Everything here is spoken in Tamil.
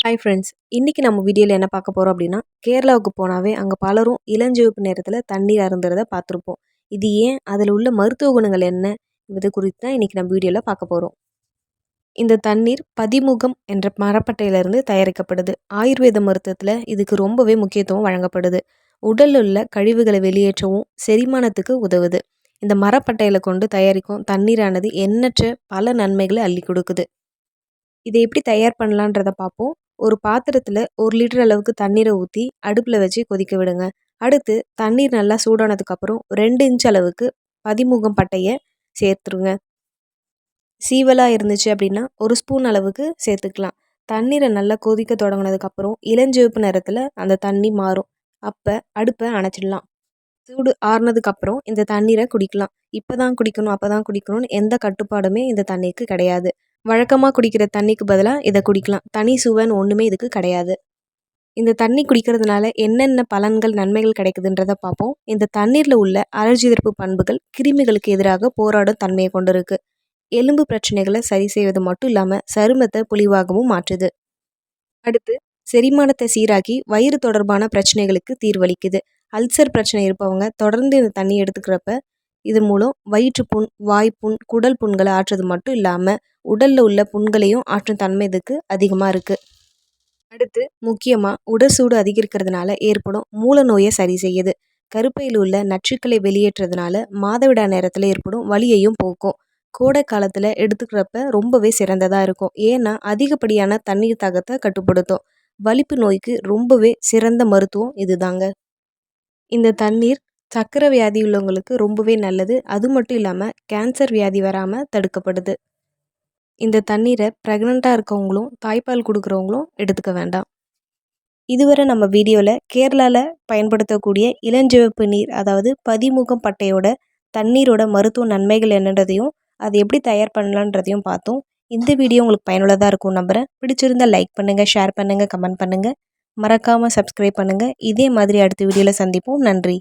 ஹாய் ஃப்ரெண்ட்ஸ் இன்றைக்கி நம்ம வீடியோவில் என்ன பார்க்க போகிறோம் அப்படின்னா கேரளாவுக்கு போனாவே அங்கே பலரும் இளஞ்சிவப்பு நேரத்தில் தண்ணீர் அருந்துறதை பார்த்துருப்போம். இது ஏன்? அதில் உள்ள மருத்துவ குணங்கள் என்ன? இது குறித்து தான் இன்றைக்கி நம்ம வீடியோவில் பார்க்க போகிறோம் இந்த தண்ணீர் பதிமுகம் என்ற மரப்பட்டையிலிருந்து தயாரிக்கப்படுது. ஆயுர்வேத மருத்துவத்தில் இதுக்கு ரொம்பவே முக்கியத்துவம் வழங்கப்படுது. உடலில் உள்ள கழிவுகளை வெளியேற்றவும் செரிமானத்துக்கு உதவுது. இந்த மரப்பட்டையில் கொண்டு தயாரிக்கும் தண்ணீரானது எண்ணற்ற பல நன்மைகளை அள்ளி கொடுக்குது. இதை எப்படி தயார் பண்ணலான்றதை பார்ப்போம். ஒரு பாத்திரத்தில் ஒரு லிட்டர் அளவுக்கு தண்ணீரை ஊற்றி அடுப்பில் வச்சு கொதிக்க விடுங்க. அடுத்து தண்ணீர் நல்லா சூடானதுக்கப்புறம் ரெண்டு இன்ச் அளவுக்கு பதிமுகம் பட்டையை சேர்த்துருங்க. சீவலாக இருந்துச்சு அப்படின்னா ஒரு ஸ்பூன் அளவுக்கு சேர்த்துக்கலாம். தண்ணீரை நல்லா கொதிக்க தொடங்கினதுக்கப்புறம் இளஞ்சிவப்பு நிறத்தில் அந்த தண்ணி மாறும். அப்போ அடுப்பை அணைச்சிடலாம். சூடு ஆறுனதுக்கப்புறம் இந்த தண்ணீரை குடிக்கலாம். இப்போ தான் குடிக்கணும் அப்போ தான் குடிக்கணும்னு எந்த கட்டுப்பாடுமே இந்த தண்ணிக்கு கிடையாது. வழக்கமாக குடிக்கிற தண்ணிக்கு பதிலாக இதை குடிக்கலாம். தனி சுவைன்னு ஒன்றுமே இதுக்கு கிடையாது. இந்த தண்ணி குடிக்கிறதுனால என்னென்ன பலன்கள் நன்மைகள் கிடைக்குதுன்றதை பார்ப்போம். இந்த தண்ணீரில் உள்ள அலர்ஜி எதிர்ப்பு பண்புகள் கிருமிகளுக்கு எதிராக போராடும் தன்மையை கொண்டிருக்கு. எலும்பு பிரச்சனைகளை சரி செய்வது மட்டும் இல்லாமல் சருமத்தை புலிவாகவும் மாற்றுது. அடுத்து செரிமானத்தை சீராக்கி வயிறு தொடர்பான பிரச்சனைகளுக்கு தீர்வளிக்குது. அல்சர் பிரச்சனை இருப்பவங்க தொடர்ந்து இந்த தண்ணி எடுத்துக்கிறப்ப இது மூலம் வயிற்றுப்புண் வாய்ப்புண் குடல் புண்களை ஆற்றுறது மட்டும் இல்லாமல் உடலில் உள்ள புண்களையும் ஆற்றும் தன்மை இதுக்கு அதிகமாக இருக்குது அடுத்து முக்கியமாக உடல் சூடு அதிகரிக்கிறதுனால ஏற்படும் மூல நோயை சரி செய்யுது. கருப்பையில் உள்ள நச்சுக்களை வெளியேற்றதுனால மாதவிடா நேரத்தில் ஏற்படும் வலியையும் போக்கும். கோடை காலத்தில் எடுத்துக்கிறப்ப ரொம்பவே சிறந்ததாக இருக்கும். ஏன்னா அதிகப்படியான தண்ணீர் தாகத்தை கட்டுப்படுத்தும். வலிப்பு நோய்க்கு ரொம்பவே சிறந்த மருத்துவம் இதுதாங்க. இந்த தண்ணீர் சர்க்கரை வியாதி உள்ளவங்களுக்கு ரொம்பவே நல்லது. அது மட்டும் இல்லாமல் கேன்சர் வியாதி வராமல் தடுக்கப்படுது. இந்த தண்ணீரை ப்ரெக்னெண்ட்டாக இருக்கவங்களும் தாய்ப்பால் கொடுக்குறவங்களும் எடுத்துக்க வேண்டாம். இதுவரை நம்ம வீடியோவில் கேரளாவில் பயன்படுத்தக்கூடிய இளஞ்சிவப்பு நீர் அதாவது பதிமுகம் பட்டையோட தண்ணீரோட மருத்துவ நன்மைகள் என்னன்றதையும் அது எப்படி தயார் பண்ணலான்றதையும் பார்த்தோம். இந்த வீடியோ உங்களுக்கு பயனுள்ளதாக இருக்கும் நம்புகிறேன் பிடிச்சிருந்தால் லைக் பண்ணுங்கள் ஷேர் பண்ணுங்கள் கமெண்ட் பண்ணுங்கள் மறக்காமல் சப்ஸ்கிரைப் பண்ணுங்கள் இதே மாதிரி அடுத்த வீடியோவில் சந்திப்போம். நன்றி.